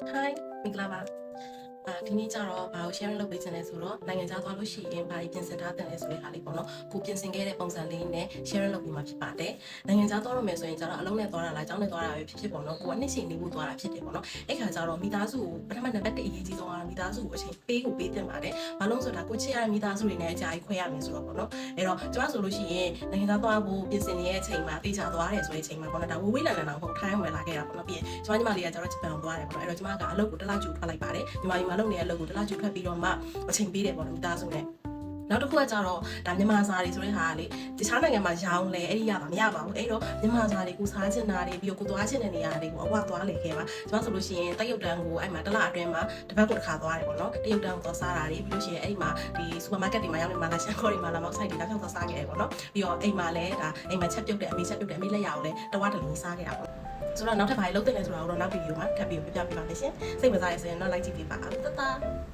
Hi မင်္ဂလာပါအာဒီနေ့ကျတော့ဘာကို share လုပ်ပေးချင်လဲဆိုတော့နိုင်ငံခြားသွားလို့ရှိရင်ဘာကြီးပြင်ဆင်ထားတယ်လဲဆိုတဲ့ဟာလေးပေါ့နော်ကိုပြင်ဆင်ခဲ့တဲ့ပုံစံလေးနဲ့ share လုပ်ပေးမှာဖြစ်ပါတယ်နိုင်ငံခြားသွားရမယ်ဆိုရင်ကျတော့အလုံးနဲ့သွားတာလားကျောင်းနဲ့သွားတာပဲဖြစ်ဖြစ်ပေါ့နော်ကိုကနှစ်ချိန်နေဖို့သွားတာဖြစ်တယ်ပေါ့နော်အဲ့ခါကျတော့မိသားစုကိုပထမနံပါတ်1အရေးကြီးဆုံးကတော့မိသားစုကိုအချိန်ပေးကိုပေးတင်ပါတယ်ဘာလို့လဲဆိုတော့ကိုချစ်ရတဲ့မိသားစုတွေနဲ့အကြာကြီးခွဲရမယ်ဆိုတော့ပေါ့နော်အဲ့တော့ကျမဆိုလို့ရှိရင်နိုင်ငံခြားသွားဖို့ပြင်ဆင်နေတဲ့အချိန်မှာတေချာသွားတယ်ဆိုတဲ့အချိန်မှာပေါ့နော်ဒါဝေးဝေးလန်လန်တော့မဟုတ်ထိုင်းဝင်လာခဲ့တာပေါ့ နော်ပြီးရင်ကျမညီမလေးကကျတော့ဂျပန်ကိုသွားတယ်ပေါ့နော်အဲ့တော့ကျမကအလုပ်ကိုတစ်လကျူထွက်လိုက်ပါတယ်ညီမညီမလုပ်နေတဲ့အလုပ်ကိုတစ်လကျူထွက်ပြီးတော့မှအချိန်ပေးတယ်ပေါ့နော်မိသားစုနဲ့ နောက်တစ်ခုကကြတော့ဒါမြန်မာစာတွေဆိုတဲ့ဟာကလေတခြားနိုင်ငံမှာရောင်းလဲအဲ့ဒီရတာမရပါဘူးအဲ့တော့မြန်မာစာတွေကိုစားချင်တာတွေပြီးတော့ကိုသွားချင်တဲ့နေရာတွေကိုအဝသွားလေခဲ့ပါကျမဆိုလို့ရှိရင်တက်ရုတ်တန်းကိုအဲ့မှာတစ်လအတွင်းမှာတစ်ပတ်ကိုတစ်ခါသွားတယ်ပေါ့နော်တရုတ်တန်းကိုသွားစားတာတွေပြီးလို့ရှိရင်အဲ့ဒီမှာဒီစူပါမားကတ်တွေမှာရောင်းနေမှာလာရှန်ခေါ်တွေမှာလာမောက်ဆိုင်တွေလာဖြောက်သွားစားခဲ့တယ်ပေါ့နော်ပြီးတော့အိမ်မှာလည်းဒါအိမ်မှာချက်ပြုတ်တဲ့အမေချက်ပြုတ်တဲ့အမေလက်ရအောင်လဲတဝါတလင်းစားခဲ့တာပေါ့ဆိုတော့နောက်ထပ်ဘာလို့လုပ်တင်လဲဆိုတာကိုတော့နောက်ဗီဒီယိုမှာထပ်ပြီးပြပြပေးပါမယ်ရှင်စိတ်ဝင်စားရဆိုရင်တော့ like ကြည့်ပေးပါတတ